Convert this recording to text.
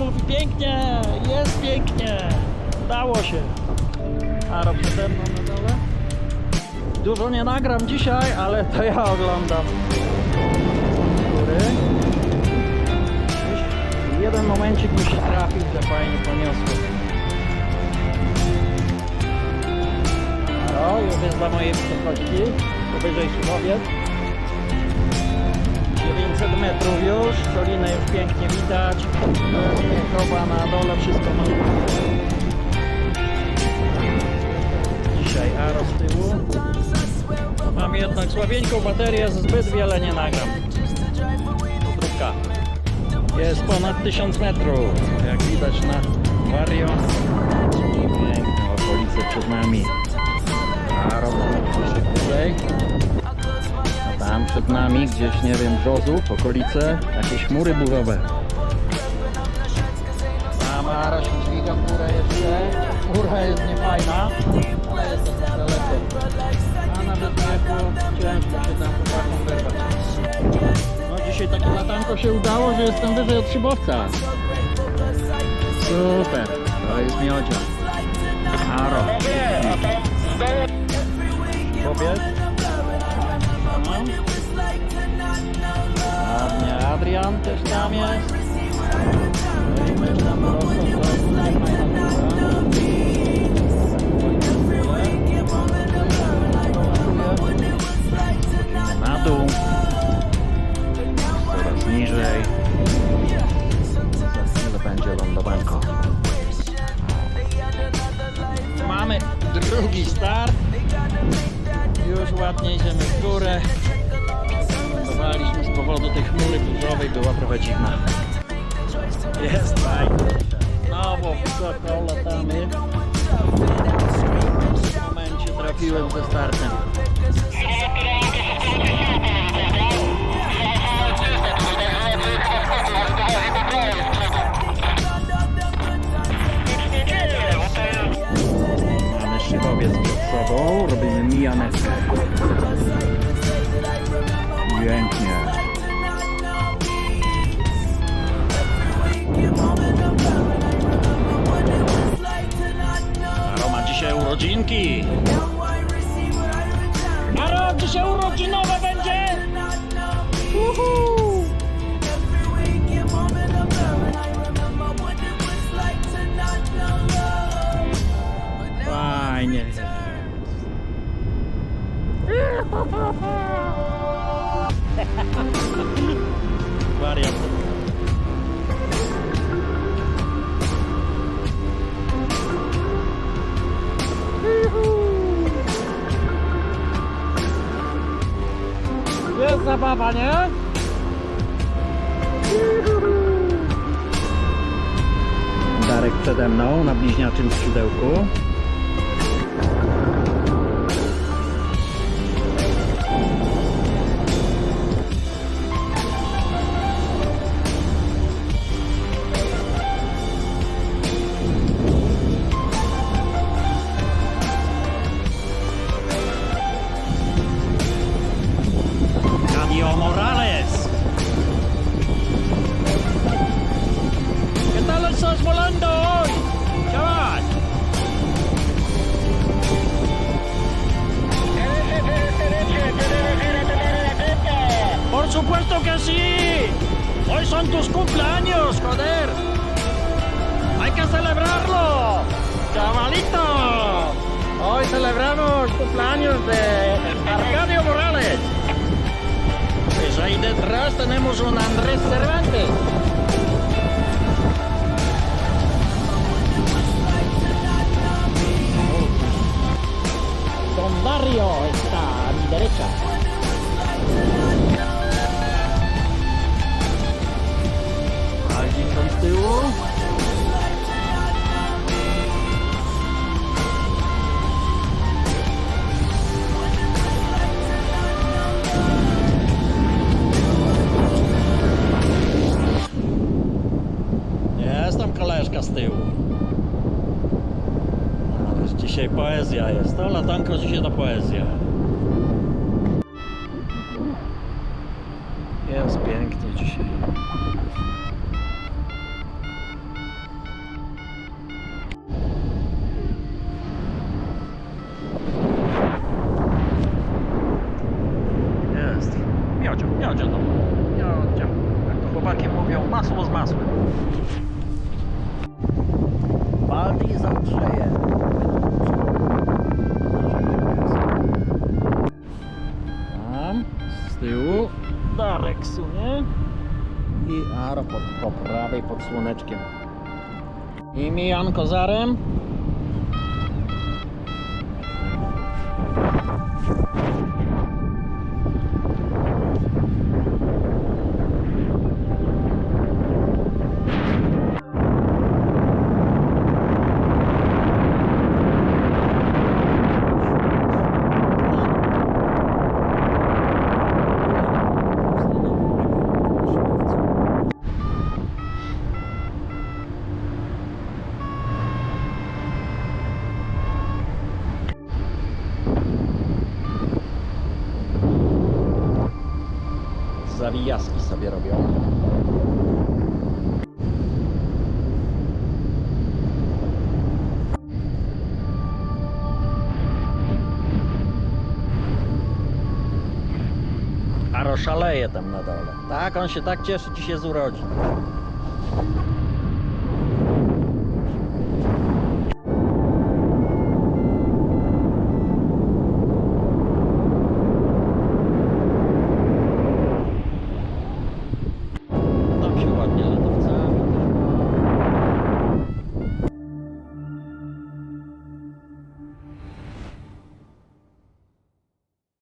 mówi pięknie, jest pięknie. Udało się. Aro przede mną na dole. Dużo nie nagram dzisiaj, ale to ja oglądam. Góry. Jeden momencik musi trafić, że fajnie poniosło. Aro, już jest dla mojej wysokości. Powyżej Słowiec. 900 metrów już, Solinę już pięknie widać. Chowa na dole, wszystko ma. Dzisiaj Aro z tyłu. Mam jednak słabieńką baterię, zbyt wiele nie nagram. Podróbka. Jest ponad 1000 metrów, jak widać na Vario. Nami gdzieś, nie wiem, Brzozów, okolice, jakieś chmury burzowe. Tam Aro się dźwiga w górę jeszcze. Góra jest niefajna, ale jest dosyć daleko. A nawet nie było ciężko się tam chłopakom wyrwać. No dzisiaj takie latanko się udało, że jestem wyżej od szybowca. Super, to jest miodzia. Aro. Kobiet. Ładnie, Adrian też tam jest. No i. Na dół. Coraz niżej. Za będzie lądowanko. Mamy drugi start. Już ładnie idziemy w górę. Lądowaliśmy z powodu tej chmury burzowej, była trochę dziwna. Jest fajnie. Znowu wysoko latamy. W tym momencie trafiłem ze startem. Mamy szybowiec przed sobą, robimy mijaneczkę. Pięknie. Aro ma dzisiaj urodzinki. Aro, dzisiaj urodzinowe zabawa, nie? Darek przede mną na bliźniaczym skrzydełku. Morales. ¿Qué tal estás volando hoy, chaval? Por supuesto que sí. Hoy son tus cumpleaños, joder. Hay que celebrarlo, chavalito. Hoy celebramos cumpleaños de Atrás tenemos un Andrés Cervantes. z tyłu. Dzisiaj poezja jest. To latanko dzisiaj to poezja. Jest pięknie dzisiaj. Jest. Miodzio, miodzio to. Miodzio. Jak to chłopaki mówią, masło z masłem. Baldi zagrzeje. Tam, z tyłu, Darek sunie i Aro po, po prawej pod słoneczkiem. I Mijan kozarem. Zawijaski sobie robią. Aro szaleje tam na dole. Tak, on się tak cieszy, ci się z urodzin.